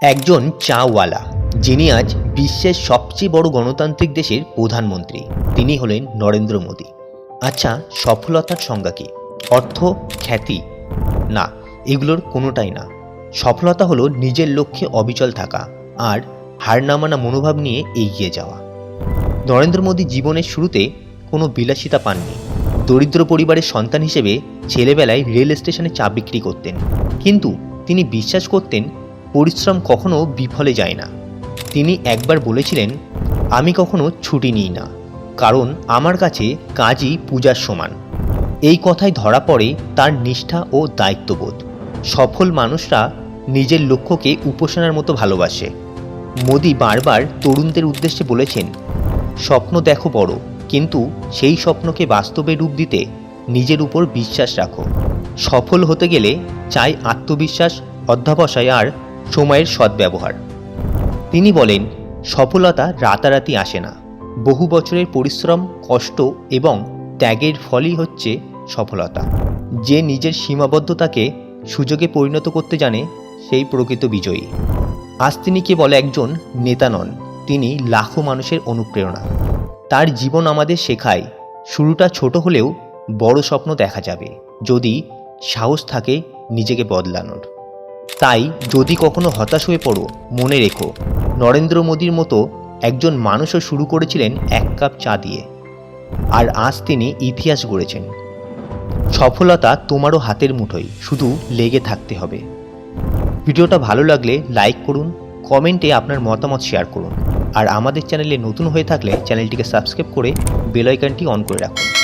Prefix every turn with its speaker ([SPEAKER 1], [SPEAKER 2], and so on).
[SPEAKER 1] একজন চাওয়ালা, যিনি আজ বিশ্বের সবচেয়ে বড় গণতান্ত্রিক দেশের প্রধানমন্ত্রী। তিনি হলেন নরেন্দ্র মোদী। আচ্ছা সফলতার সংজ্ঞা কি? অর্থ, খ্যাতি? না, এগুলোর কোনোটাই না। সফলতা হলো নিজের লক্ষ্যে অবিচল থাকা আর হার না মানা মনোভাব নিয়ে এগিয়ে যাওয়া। নরেন্দ্র মোদী জীবনের শুরুতে কোনো বিলাসিতা পাননি। দরিদ্র পরিবারের সন্তান হিসেবে ছেলেবেলায় রেল স্টেশনে চা বিক্রি করতেন। কিন্তু তিনি বিশ্বাস করতেন পরিশ্রম কখনো বিফলে যায় না। তিনি একবার বলেছিলেন, আমি কখনো ছুটি নিই না, কারণ আমার কাছে কাজই পূজার সমান। এই কথায় ধরা পড়ে তার নিষ্ঠা ও দায়িত্ববোধ। সফল মানুষরা নিজের লক্ষ্যকে উপাসনার মতো ভালোবাসে। মোদি বারবার তরুণদের উদ্দেশ্যে বলেছেন, স্বপ্ন দেখো বড়, কিন্তু সেই স্বপ্নকে বাস্তবে রূপ দিতে নিজের উপর বিশ্বাস রাখো। সফল হতে গেলে চাই আত্মবিশ্বাস, অধ্যাবসায় আর সময়ের সদ্ব্যবহার। তিনি বলেন, সফলতা রাতারাতি আসে না। বহু বছরের পরিশ্রম, কষ্ট এবং ত্যাগের ফলই হচ্ছে সফলতা। যে নিজের সীমাবদ্ধতাকে সুযোগে পরিণত করতে জানে, সেই প্রকৃত বিজয়ী। আজ তিনি কেবল একজন নেতা নন, তিনি লাখো মানুষের অনুপ্রেরণা। তার জীবন আমাদের শেখায়, শুরুটা ছোট হলেও বড় স্বপ্ন দেখা যাবে, যদি সাহস থাকে নিজেকে বদলানোর। তাই যদি কখনো হতাশ হয়ে পড়ো, মনে রেখো, নরেন্দ্র মোদীর মতো একজন মানুষও শুরু করেছিলেন এক কাপ চা দিয়ে। আর আজ তিনি ইতিহাস গড়েছেন। সফলতা তোমারও হাতের মুঠোয়, শুধু লেগে থাকতে হবে। ভিডিওটা ভালো লাগলে লাইক করুন, কমেন্টে আপনার মতামত শেয়ার করুন। আর আমাদের চ্যানেলে নতুন হয়ে থাকলে চ্যানেলটিকে সাবস্ক্রাইব করে বেল আইকনটি অন করে রাখুন।